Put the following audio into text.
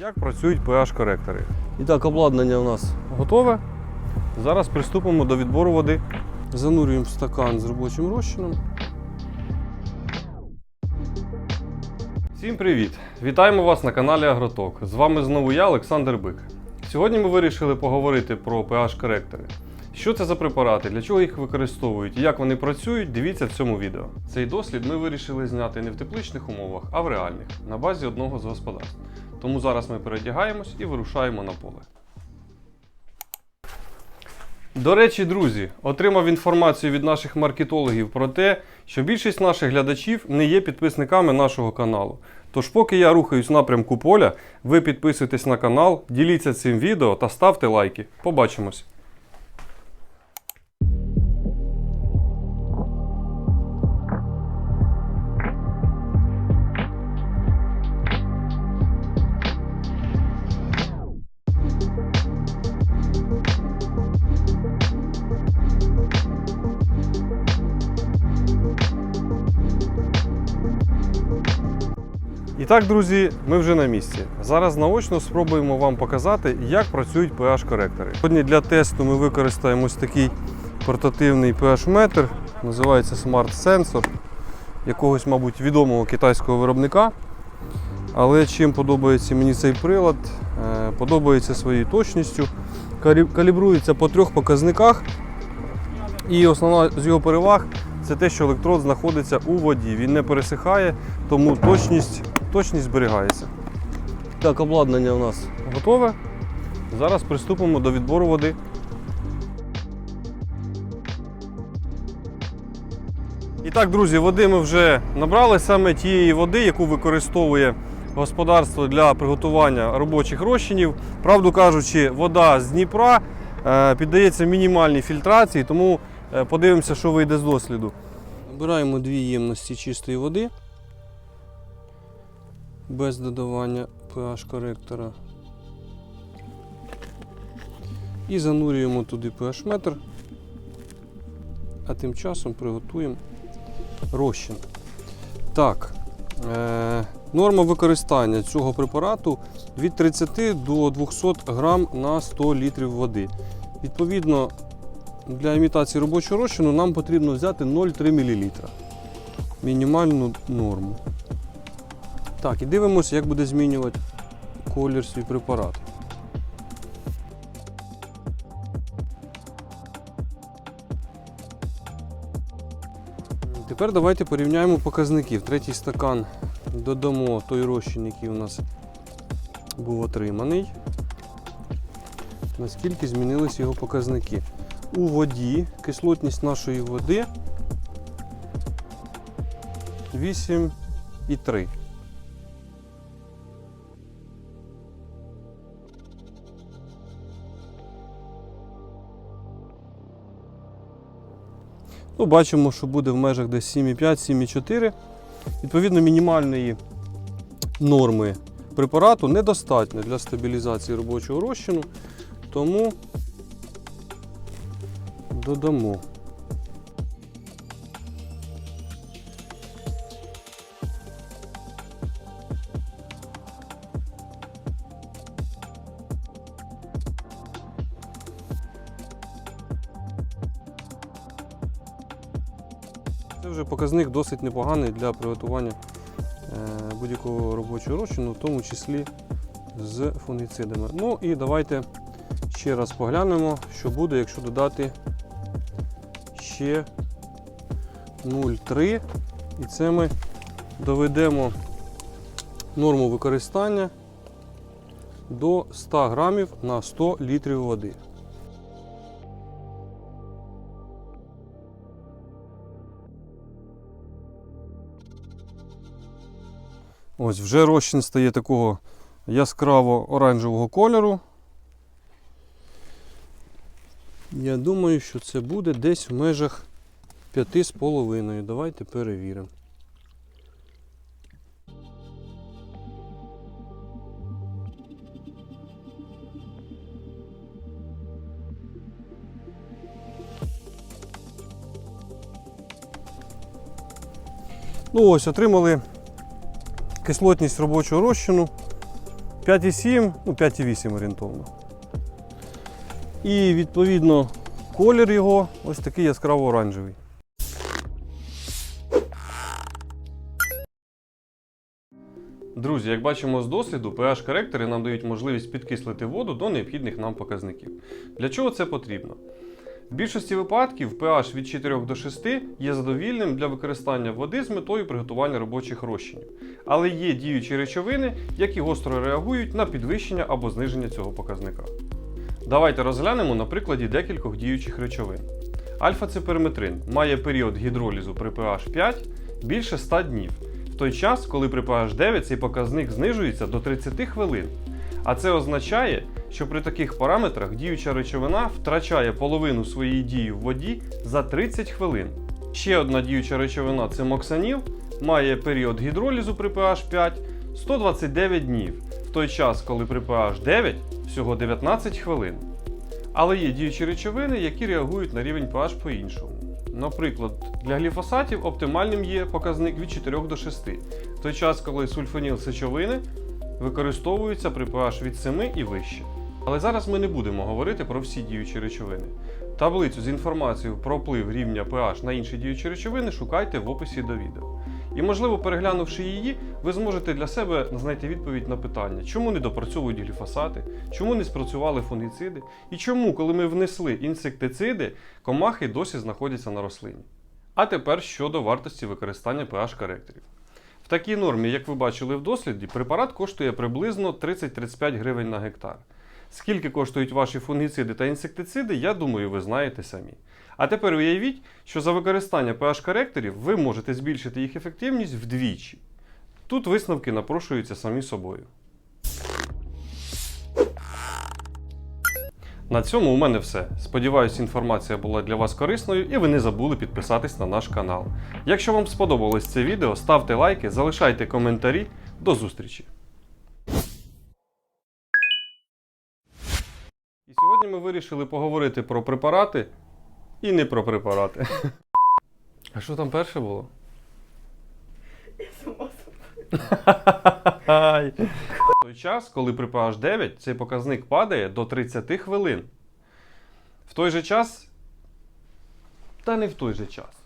Як працюють pH-коректори? І так, обладнання у нас Готове? Зараз приступимо до відбору води. занурюємо в стакан з робочим розчином. Всім привіт! Вітаємо вас на каналі Агроток. З вами знову я, Олександр Бик. Сьогодні ми вирішили поговорити про pH-коректори. Що це за препарати, для чого їх використовують і як вони працюють, дивіться в цьому відео. Цей дослід ми вирішили зняти не в тепличних умовах, а в реальних, на базі одного з господарств. Тому зараз ми передягаємось і вирушаємо на поле. До речі, друзі, отримав інформацію від наших маркетологів про те, що більшість наших глядачів не є підписниками нашого каналу. Тож, поки я рухаюсь в напрямку поля, ви підписуйтесь на канал, діліться цим відео та ставте лайки. Побачимось! І так, друзі, ми вже на місці. Зараз наочно спробуємо вам показати, як працюють pH-коректори. Сьогодні для тесту ми використаємо ось такий портативний pH-метр, називається Smart Sensor, якогось, мабуть, відомого китайського виробника. Але чим подобається мені цей прилад, Е, подобається своєю точністю. Калібрується по трьох показниках. І основна з його переваг це те, що електрод знаходиться у воді. Він не пересихає, тому точність, точність зберігається. Так, обладнання у нас Готове? Зараз приступимо до відбору води. І так, друзі, води ми вже набрали саме тієї води, яку використовує господарство для приготування робочих розчинів. Правду кажучи, вода з Дніпра е, піддається мінімальній фільтрації, тому е, подивимося, що вийде з досліду. Набираємо дві ємності чистої води без додавання pH-коректора. І занурюємо туди pH-метр, а тим часом приготуємо розчин. Так, е, норма використання цього препарату від 30 до 200 грам на 100 літрів води. Відповідно, для імітації робочого розчину нам потрібно взяти 0,3 мл. Мінімальну норму. Так, і дивимося, як буде змінювати колір свій препарат. Тепер давайте порівняємо показники. Третій стакан додамо той розчин, який у нас був отриманий. Наскільки змінились його показники. У воді кислотність нашої води 8,3. Ну, бачимо, що буде в межах десь 7,5-7,4. Відповідно, мінімальної норми препарату недостатньо для стабілізації робочого розчину, тому додамо. Це вже показник досить непоганий для приготування е, будь-якого робочого розчину, в тому числі з фунгіцидами. Ну і давайте ще раз поглянемо, що буде, якщо додати ще 0,3. І це ми доведемо норму використання до 100 грамів на 100 літрів води. Ось вже розчин стає такого яскраво оранжевого кольору. Я думаю, що це буде десь в межах 5,5. Давайте перевіримо. Ну ось, отримали кислотність робочого розчину 5,7, ну 5,8 орієнтовно. І відповідно колір його ось такий яскраво оранжевий. Друзі, як бачимо з досвіду, pH-коректори нам дають можливість підкислити воду до необхідних нам показників. Для чого це потрібно? В більшості випадків pH від 4 до 6 є задовільним для використання води з метою приготування робочих розчинів. Але є діючі речовини, які гостро реагують на підвищення або зниження цього показника. Давайте розглянемо на прикладі декількох діючих речовин. Альфа-циперметрин має період гідролізу при pH 5 більше 100 днів, в той час, коли при pH 9 цей показник знижується до 30 хвилин. А це означає, що при таких параметрах діюча речовина втрачає половину своєї дії в воді за 30 хвилин. Ще одна діюча речовина це моксаніл, має період гідролізу при pH 5 129 днів, в той час, коли при pH 9 всього 19 хвилин. Але є діючі речовини, які реагують на рівень pH по-іншому. Наприклад, для гліфосатів оптимальним є показник від 4 до 6, в той час, коли сульфоніл сечовини використовуються при pH від 7 і вище. Але зараз ми не будемо говорити про всі діючі речовини. Таблицю з інформацією про вплив рівня pH на інші діючі речовини шукайте в описі до відео. І, можливо, переглянувши її, ви зможете для себе знайти відповідь на питання, чому не допрацьовують гліфосати, чому не спрацювали фунгіциди, і чому, коли ми внесли інсектициди, комахи досі знаходяться на рослині. А тепер щодо вартості використання pH-коректорів. В такій нормі, як ви бачили в досліді, препарат коштує приблизно 30-35 гривень на гектар. Скільки коштують ваші фунгіциди та інсектициди, я думаю, ви знаєте самі. А тепер уявіть, що за використання pH-коректорів ви можете збільшити їх ефективність вдвічі. Тут висновки напрошуються самі собою. На цьому у мене все. Сподіваюсь, інформація була для вас корисною і ви не забули підписатись на наш канал. Якщо вам сподобалось це відео, ставте лайки, залишайте коментарі. До зустрічі! І сьогодні ми вирішили поговорити про препарати і не про препарати. А що там перше було? Ай. В той час, коли при pH 9 цей показник падає до 30 хвилин. В той же час. Та не в той же час.